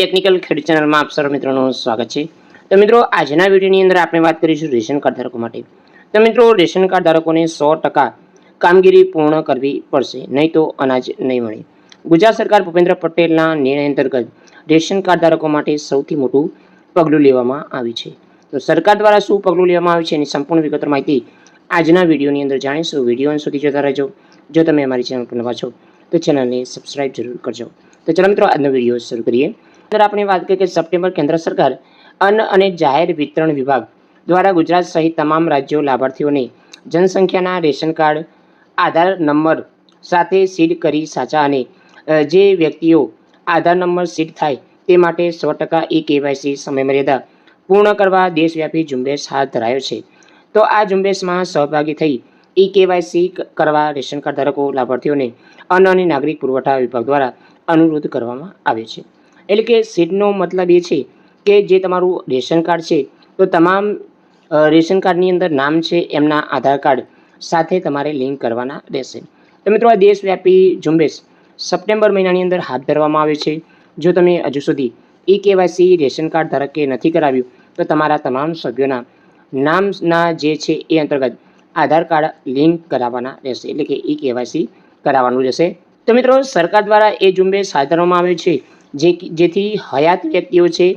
Technical ખેડૂત ચેનલમાં આપ સર્વ મિત્રોનું સ્વાગત છે. તો મિત્રો, આજના વિડીયોની અંદર આપણે વાત કરીશું રેશન કાર્ડ ધારકો માટે. તો મિત્રો, રેશન કાર્ડ ધારકોને સો ટકા કામગીરી પૂર્ણ કરવી પડશે, નહીં તો અનાજ નહીં મળે. ગુજરાત સરકાર ભૂપેન્દ્ર પટેલના નિર્ણય અંતર્ગત રેશન કાર્ડ ધારકો માટે સૌથી મોટું પગલું લેવામાં આવ્યું છે. તો સરકાર દ્વારા શું પગલું લેવામાં આવ્યું છે એની સંપૂર્ણ વિગત માહિતી આજના વિડીયોની અંદર જાણીશું. વીડિયો સુધી જોતા રહેજો. જો તમે અમારી ચેનલ પર નવા છો, તો ચેનલને સબસ્ક્રાઈબ જરૂર કરજો. તો ચાલો મિત્રો, આજનો વીડિયો શરૂ કરીએ. અંદર આપણે વાત કરીએ કે સપ્ટેમ્બર કેન્દ્ર સરકાર અન્ન અને જાહેર વિતરણ વિભાગ દ્વારા ગુજરાત સહિત તમામ રાજ્યો લાભાર્થીઓને જનસંખ્યાના રેશન કાર્ડ, આધાર નંબર સાથે સીડ કરી સાચા અને જે વ્યક્તિઓ આધાર નંબર સીડ થાય તે માટે સો ટકા ઈ કેવાયસી સમયમર્યાદા પૂર્ણ કરવા દેશવ્યાપી ઝુંબેશ હાથ ધરાયો છે. તો આ ઝુંબેશમાં સહભાગી થઈ ઈ કેવાયસી કરવા રેશન કાર્ડ ધારકો લાભાર્થીઓને અન્ન અને નાગરિક પુરવઠા વિભાગ દ્વારા અનુરોધ કરવામાં આવ્યો છે. એટલે કે સીટનો મતલબ એ છે કે જે તમારું રેશન કાર્ડ છે, તો તમામ રેશન કાર્ડની અંદર નામ છે, એમના આધાર કાર્ડ સાથે તમારે લિંક કરવાના રહેશે. તો મિત્રો, આ દેશવ્યાપી ઝુંબેશ સપ્ટેમ્બર મહિનાની અંદર હાથ ધરવામાં આવે છે. જો તમે હજુ સુધી ઈ કેવાયસી રેશન કાર્ડ ધારકે નથી કરાવ્યું, તો તમારા તમામ સભ્યોના નામના જે છે એ અંતર્ગત આધાર કાર્ડ લિંક કરાવવાના રહેશે. એટલે કે ઈ કેવાયસી કરાવવાનું રહેશે. તો મિત્રો, સરકાર દ્વારા એ ઝુંબેશ હાથ ધરવામાં આવે છે. જે જેથી હયાત વ્યક્તિઓ છે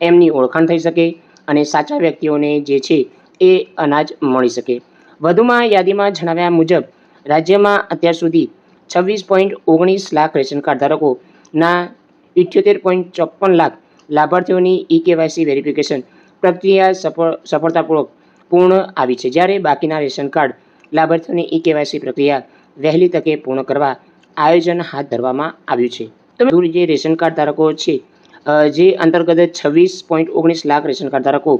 એમની ઓળખાણ થઈ શકે અને સાચા વ્યક્તિઓને જે છે એ અનાજ મળી શકે. વધુમાં યાદીમાં જણાવ્યા મુજબ, રાજ્યમાં અત્યાર સુધી છવ્વીસ પોઈન્ટ ઓગણીસ લાખ રેશન કાર્ડ ધારકોના ઇઠ્યોતેર પોઈન્ટ ચોપન લાખ લાભાર્થીઓની ઈ કેવાયસી વેરિફિકેશન પ્રક્રિયા સફળ સફળતાપૂર્વક પૂર્ણ આવી છે. જ્યારે બાકીના રેશન કાર્ડ લાભાર્થીઓની ઈ કેવાયસી પ્રક્રિયા વહેલી તકે પૂર્ણ કરવા આયોજન હાથ ધરવામાં આવ્યું છે. તો મિત્રો, જે રેશન કાર્ડ ધારકો છે જે અંતર્ગત છવ્વીસ પોઈન્ટ ઓગણીસ લાખ રેશન કાર્ડ ધારકો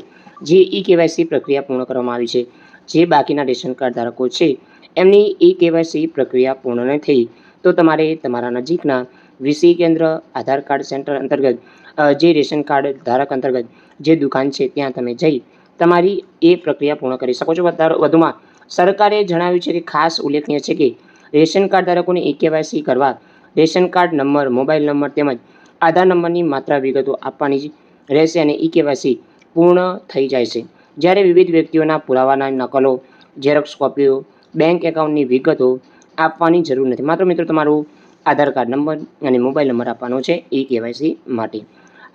જે ઈ કેવાયસી પ્રક્રિયા પૂર્ણ કરવામાં આવી છે. જે બાકીના રેશન કાર્ડ ધારકો છે એમની ઈ કેવાયસી પ્રક્રિયા પૂર્ણ ન થઈ તો તમારે તમારા નજીકના વીસી કેન્દ્ર આધાર કાર્ડ સેન્ટર અંતર્ગત જે રેશન કાર્ડ ધારક અંતર્ગત જે દુકાન છે ત્યાં તમે જઈ તમારી એ પ્રક્રિયા પૂર્ણ કરી શકો છો. વધુમાં સરકારે જણાવ્યું છે કે ખાસ ઉલ્લેખનીય છે કે રેશન કાર્ડ ધારકોને ઈ કેવાયસી કરવા ration card number, mobile number તેમજ આધાર નંબરની માત્ર વિગતો આપવાની રહેશે અને ઈ કેવાયસી પૂર્ણ થઈ જાય છે. જ્યારે વિવિધ વ્યક્તિઓના પુરાવાના નકલો, ઝેરોક્સ કોપીઓ, બેંક એકાઉન્ટની વિગતો આપવાની જરૂર નથી. માત્ર મિત્રો, તમારું આધાર કાર્ડ નંબર અને મોબાઈલ નંબર આપવાનો છે ઈ કેવાયસી માટે.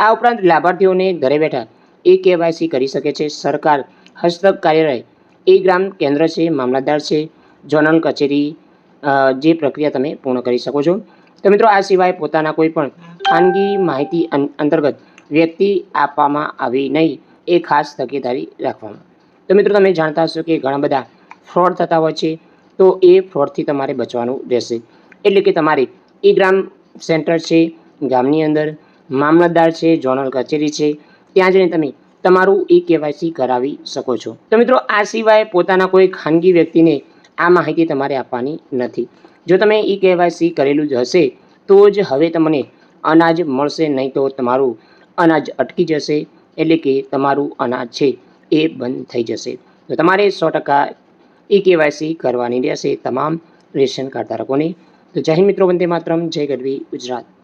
આ ઉપરાંત લાભાર્થીઓને ઘરે બેઠા ઈ કેવાયસી કરી શકે છે. સરકાર હસ્તક કાર્યાલય, ઈ ગ્રામ કેન્દ્ર છે, મામલતદાર છે, ઝોનલ કચેરી જે પ્રક્રિયા તમે પૂર્ણ કરી શકો છો. તો મિત્રો, આ સિવાય પોતાના કોઈ પણ ખાનગી માહિતી અંતર્ગત વ્યક્તિ આપવામાં આવી નહીં, એ ખાસ તકેદારી રાખવામાં. તો મિત્રો, તમે જાણતા હશો કે ઘણા બધા ફ્રોડ થતા હોય છે, તો એ ફ્રોડથી તમારે બચવાનું રહેશે. એટલે કે તમારે ઈ ગ્રામ સેન્ટર છે, ગામની અંદર, મામલતદાર છે, ઝોનલ કચેરી છે, ત્યાં જઈને તમે તમારું ઈ કેવાયસી કરાવી શકો છો. તો મિત્રો, આ સિવાય પોતાના કોઈ ખાનગી વ્યક્તિને આ માહિતી તમારે આપવાની નથી. જો તમે ઈ કેવાયસી કરેલું જ હશે, તો જ હવે તમને અનાજ મળશે, નહીં તો તમારું અનાજ અટકી જશે, એટલે કે તમારું અનાજ છે એ બંધ થઈ જશે. તો તમારે સો ટકા ઈ કેવાયસી કરવાની રહેશે તમામ રેશન કાર્ડ ધારકોને. તો જય મિત્રો, વંદે માતરમ, જય ગઢવી ગુજરાત.